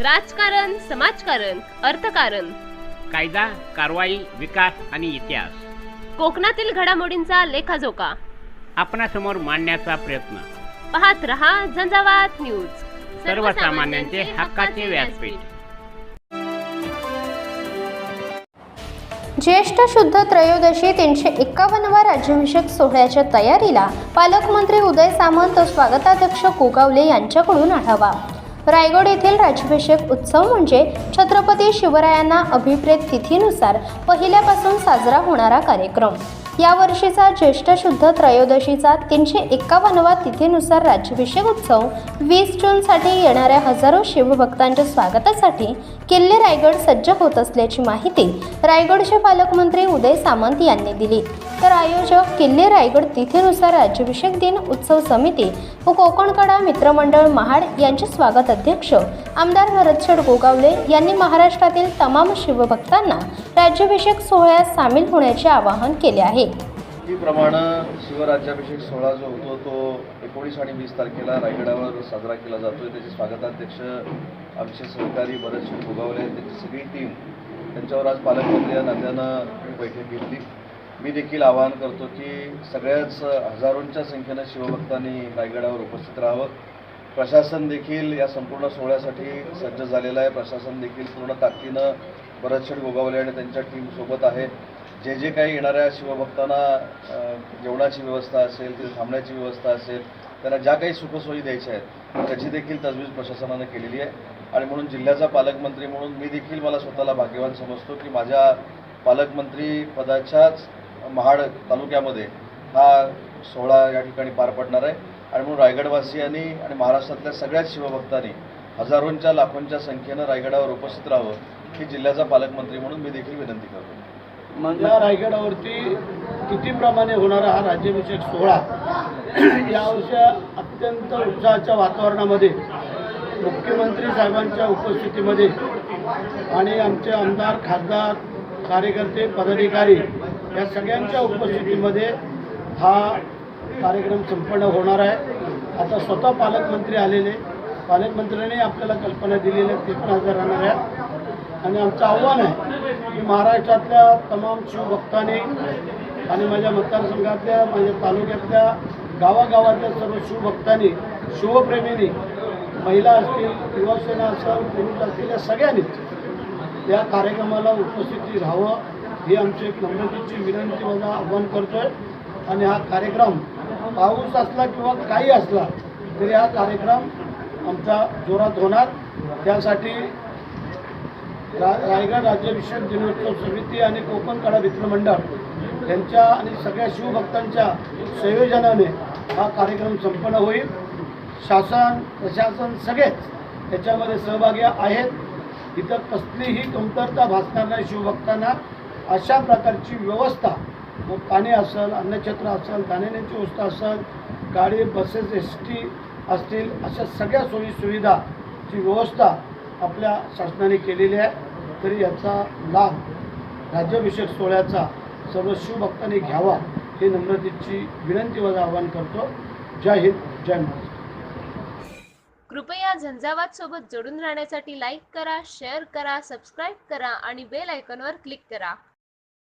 राजकारण समाजकारण अर्थकारण. कायदा कारवाई विकास आणि इतिहास. कोकणातील घडामोडींचा लेखाजोखा. आपणासमोर मांडण्याचा प्रयत्न. पाहत रहा झंझावात न्यूज. सर्वसामान्यांचे हक्काचे व्यासपीठ. ज्येष्ठ शुद्ध त्रयोदशी तीनशे एक्कावन्नवा राज्याभिषेक सोहळ्याच्या तयारीला पालकमंत्री उदय सामंत व स्वागताध्यक्ष गोगावले यांच्याकडून आढावा. रायगड येथील राज्याभिषेक उत्सव म्हणजे छत्रपती शिवरायांना अभिप्रेत तिथीनुसार पहिल्यापासून साजरा होणारा कार्यक्रम. यावर्षीचा ज्येष्ठ शुद्ध त्रयोदशीचा तीनशे एक्कावन्नवा तिथीनुसार राज्याभिषेक उत्सव वीस जूनसाठी येणाऱ्या हजारो शिवभक्तांच्या स्वागतासाठी किल्ले रायगड सज्ज होत असल्याची माहिती रायगडचे पालकमंत्री उदय सामंत यांनी दिली. तर आयोजक किल्ले रायगड तिथीनुसार राज्याभिषेक दिन उत्सव समिती व कोकणकडा मित्रमंडळ महाड यांचे स्वागत अध्यक्ष आमदार भरतशेठ गोगावले यांनी महाराष्ट्रातील तमाम शिवभक्तांना राज्याभिषेक सोहळ्यात सामील होण्याचे आवाहन केले आहे. प्रमाणे शिवराज्याभिषेक सोहळा जो होतो तो एकोणीस आणि वीस तारखेला रायगडावर साजरा केला जातोय. त्याचे स्वागताध्यक्ष आमचे सहकारी बरेचसे भोगावले त्यांची सगळी टीम त्यांच्यावर आज पालकमंत्री या नात्यानं बैठक घेतली. मी देखील आवाहन करतो की सगळ्याच हजारोंच्या संख्येनं शिवभक्तांनी रायगडावर उपस्थित राहावं. प्रशासन देखील या संपूर्ण सोहळ्यासाठी सज्ज झालेलं आहे. प्रशासन देखील पूर्ण ताकदीनं भरतशेठ गोगावले आणि त्यांच्या टीमसोबत आहे. जे जे काही येणाऱ्या शिवभक्तांना जेवणाची व्यवस्था असेल तिथे थांबण्याची व्यवस्था असेल त्यांना ज्या काही सुखसोयी द्यायच्या आहेत त्याची देखील तजवीज प्रशासनानं केलेली आहे. आणि म्हणून जिल्ह्याचा पालकमंत्री म्हणून मी देखील मला स्वतःला भाग्यवान समजतो की माझ्या पालकमंत्री पदाच्याच महाड तालुक्यामध्ये हा सोहळा या ठिकाणी पार पडणार आहे. आणि म्हणून रायगडवासियांनी आणि महाराष्ट्रातल्या सगळ्याच शिवभक्तांनी हजारोंच्या लाखोंच्या संख्येनं रायगडावर उपस्थित राहावं ही जिल्ह्याचा पालकमंत्री म्हणून मी देखील विनंती करतो. मला रायगडावरती कितीप्रमाणे होणारा हा राज्याभिषेक सोहळा यावर्षी अत्यंत उत्साहाच्या वातावरणामध्ये मुख्यमंत्री साहेबांच्या उपस्थितीमध्ये आणि आमचे आमदार खासदार कार्यकर्ते पदाधिकारी या सगळ्यांच्या उपस्थितीमध्ये हा कार्यक्रम संपन्न होणार आहे. आता स्वतः पालकमंत्री आलेले पालकमंत्र्यांनी आपल्याला कल्पना दिलेल्या ते पण हजर राहणार आहे आणि आमचं आव्हान आहे की महाराष्ट्रातल्या तमाम शिवभक्तांनी आणि माझ्या मतदारसंघातल्या माझ्या तालुक्यातल्या गावागावातल्या सर्व शिवभक्तांनी शिवप्रेमींनी महिला असतील युवासेना असेल पुरुष असतील या सगळ्यांनीच या कार्यक्रमाला उपस्थिती राहावं ही आमची एक नम्रतेची विनंती माझा आव्हान करतोय. आणि हा कार्यक्रम पाऊस असला किंवा काही असला तरी हा कार्यक्रम आमचा जोरात होणार. त्यासाठी रा रायगड राज्याभिषेक दिनोत्सव समिती आणि कोकण कडा मित्रमंडळ यांच्या आणि सगळ्या शिवभक्तांच्या संयोजनाने हा कार्यक्रम संपन्न होईल. शासन प्रशासन सगळेच याच्यामध्ये सहभागी आहेत. इथं कसलीही कमतरता भासणार नाही शिवभक्तांना. अशा प्रकारची व्यवस्था मग पाणी असेल अन्नछत्र असेल जाण्याची व्यवस्था असेल गाडी बसेस एस टी असतील अशा सगळ्या सोयीसुविधाची व्यवस्था आपल्या शासनाने केलेली आहे. तरी याचा लाभ राज्याभिषेक सोहळ्याचा सर्व शिवभक्तांनी घ्यावा हे नम्रतेची विनंती माझं आवाहन करतो. जय हिंद जय महाराष्ट्र. कृपया झंझावात सोबत जोडून राहण्यासाठी लाईक करा शेअर करा सबस्क्राईब करा आणि बेल आयकॉनवर क्लिक करा.